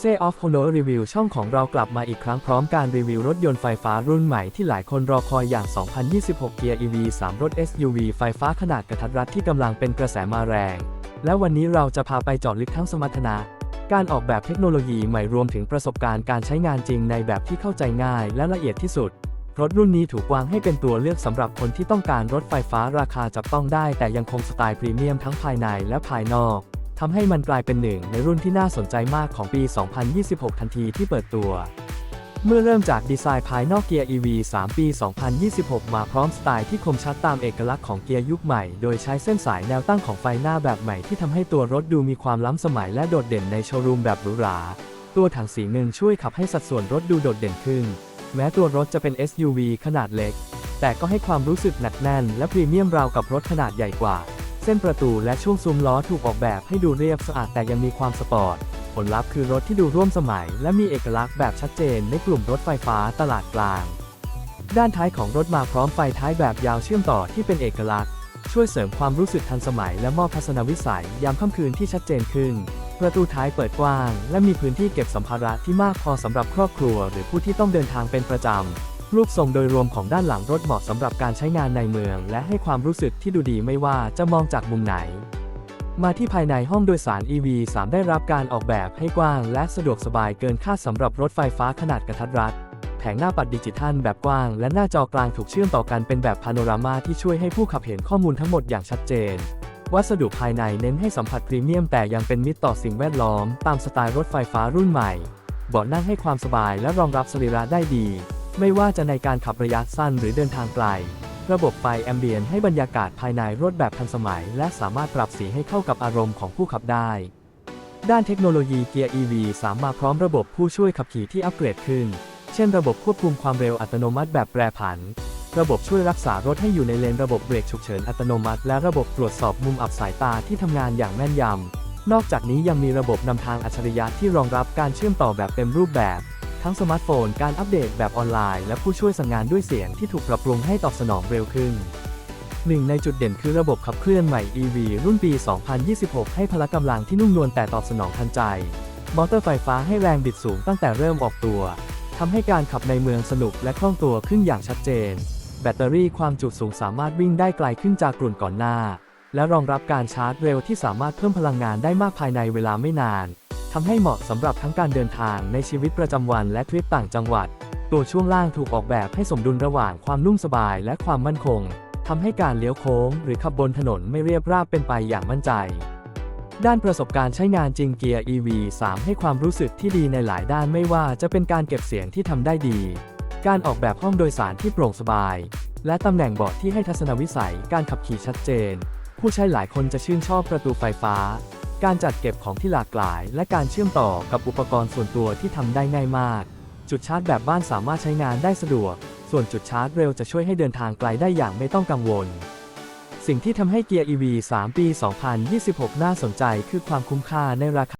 s e of Honor Review ช่องของเรากลับมาอีกครั้งพร้อมการรีวิวรถยนต์ไฟฟ้ารุ่นใหม่ที่หลายคนรอคอยอย่าง 2026 Gear EV 3 รถ SUV ไฟฟ้าขนาดกระทัดรัดที่กำลังเป็นกระแสมาแรง และวันนี้เราจะพาไปเจาะลึกทั้งสมรรถนะ การออกแบบเทคโนโลยีใหม่รวมถึงประสบการณ์การใช้งานจริงในแบบที่เข้าใจง่ายและละเอียดที่สุด รถรุ่นนี้ถูกวางให้เป็นตัวเลือกสำหรับคนที่ต้องการรถไฟฟ้าราคาจับต้องได้ แต่ยังคงสไตล์พรีเมียมทั้งภายในและภายนอก ทำให้มันกลายเป็นหนึ่งในรุ่นที่น่าสนใจมากของปี 2026 ทันทีที่เปิดตัว เมื่อเริ่มจากดีไซน์ภายนอกเกียร์ EV 3 ปี 2026 มาพร้อมสไตล์ที่คมชัดตามเอกลักษณ์ของเกียร์ยุคใหม่ โดยใช้เส้นสายแนวตั้งของไฟหน้าแบบใหม่ที่ทำให้ตัวรถดูมีความล้ำสมัยและโดดเด่นในโชว์รูมแบบหรูหรา ตัวถังสีเงินช่วยขับให้สัดส่วนรถดูโดดเด่นขึ้น แม้ตัวรถจะเป็น SUV ขนาดเล็ก แต่ก็ให้ความรู้สึกหนักแน่น และพรีเมียมราวกับรถขนาดใหญ่กว่า เส้นประตูและช่วงซุ้มล้อถูกออกแบบให้ดูเรียบสะอาดแต่ยังมีความสปอร์ต ผลลัพธ์คือรถที่ดูร่วมสมัย และมีเอกลักษณ์แบบชัดเจนในกลุ่มรถไฟฟ้าตลาดกลาง ด้านท้ายของรถมาพร้อมไฟท้ายแบบยาวเชื่อมต่อที่เป็นเอกลักษณ์ ช่วยเสริมความรู้สึกทันสมัย และมอบทัศนวิสัยยามค่ำคืนที่ชัดเจนขึ้น ประตูท้ายเปิดกว้าง และมีพื้นที่เก็บสัมภาระที่มากพอสำหรับครอบครัว หรือผู้ที่ต้องเดินทางเป็นประจำ รูปทรงโดยรวมของด้านหลังรถเหมาะสำหรับการใช้งานในเมือง และให้ความรู้สึกที่ดูดีไม่ว่าจะมองจากมุมไหน มาที่ภายในห้องโดยสาร EV 3 ได้รับการออกแบบให้กว้างและสะดวกสบายเกินคาดสำหรับรถไฟฟ้าขนาดกระทัดรัด แผงหน้าปัดดิจิทัลแบบกว้าง และหน้าจอกลางถูกเชื่อมต่อกันเป็นแบบพาโนรามาที่ช่วยให้ผู้ขับเห็นข้อมูลทั้งหมดอย่างชัดเจนวัสดุภายในเน้นให้สัมผัสพรีเมียมแต่ยังเป็นมิตรต่อสิ่งแวดล้อม ตามสไตล์รถไฟฟ้ารุ่นใหม่ เบาะนั่งให้ความสบายและรองรับสรีระได้ดี ไม่ว่าจะในการขับระยะสั้นหรือเดินทางไกล ระบบไฟแอมเบียนให้บรรยากาศภายในรถแบบทันสมัย และสามารถปรับสีให้เข้ากับอารมณ์ของผู้ขับได้ ด้านเทคโนโลยีเกียร์ EV สามมาพร้อมระบบผู้ช่วยขับขี่ที่อัปเกรดขึ้น เช่น ระบบควบคุมความเร็วอัตโนมัติแบบแปรผัน ระบบช่วยรักษารถให้อยู่ในเลนระบบเบรกฉุกเฉินอัตโนมัติ และระบบตรวจสอบมุมอับสายตาที่ทำงานอย่างแม่นยำนอกจากนี้ยังมีระบบนำทางอัจฉริยะที่รองรับการเชื่อมต่อแบบเต็มรูปแบบ ทั้งสมาร์ทโฟน การอัปเดตแบบออนไลน์ และผู้ช่วยสั่งงานด้วยเสียงที่ถูกปรับปรุงให้ตอบสนองเร็วขึ้นหนึ่งในจุดเด่นคือระบบขับเคลื่อนใหม่ EV รุ่นปี 2026 ให้พละกำลังที่นุ่มนวลแต่ตอบสนองทันใจ มอเตอร์ไฟฟ้าให้แรงบิดสูงตั้งแต่เริ่มออกตัว ทำให้การขับในเมืองสนุกและคล่องตัวขึ้นอย่างชัดเจน แบตเตอรี่ความจุสูงสามารถวิ่งได้ไกลขึ้นจากกลุ่นก่อนหน้า และรองรับการชาร์จเร็วที่สามารถเพิ่มพลังงานได้มากภายในเวลาไม่นาน ทำให้เหมาะสำหรับทั้งการเดินทางในชีวิตประจำวันและทริปต่างจังหวัด ตัวช่วงล่างถูกออกแบบให้สมดุลระหว่างความนุ่มสบายและความมั่นคงทำให้การเลี้ยวโค้ง หรือขับบนถนนไม่เรียบราบเป็นไปอย่างมั่นใจ ด้านประสบการณ์ใช้งานจริงเกียร์ EV 3 ให้ความรู้สึกที่ดีในหลายด้านไม่ว่าจะเป็นการเก็บเสียงที่ทำได้ดี การออกแบบห้องโดยสารที่โปร่งสบาย และตำแหน่งเบาะที่ให้ทัศนวิสัยการขับขี่ชัดเจน ผู้ใช้หลายคนจะชื่นชอบประตูไฟฟ้า การจัดเก็บของที่หลากหลาย และการเชื่อมต่อกับอุปกรณ์ส่วนตัวที่ทำได้ง่ายมาก จุดชาร์จแบบบ้านสามารถใช้งานได้สะดวก ส่วนจุดชาร์จเร็วจะช่วยให้เดินทางไกลได้อย่างไม่ต้องกังวล สิ่งที่ทำให้เกียร์ EV 3 ปี 2026 น่าสนใจคือความคุ้มค่าในราคา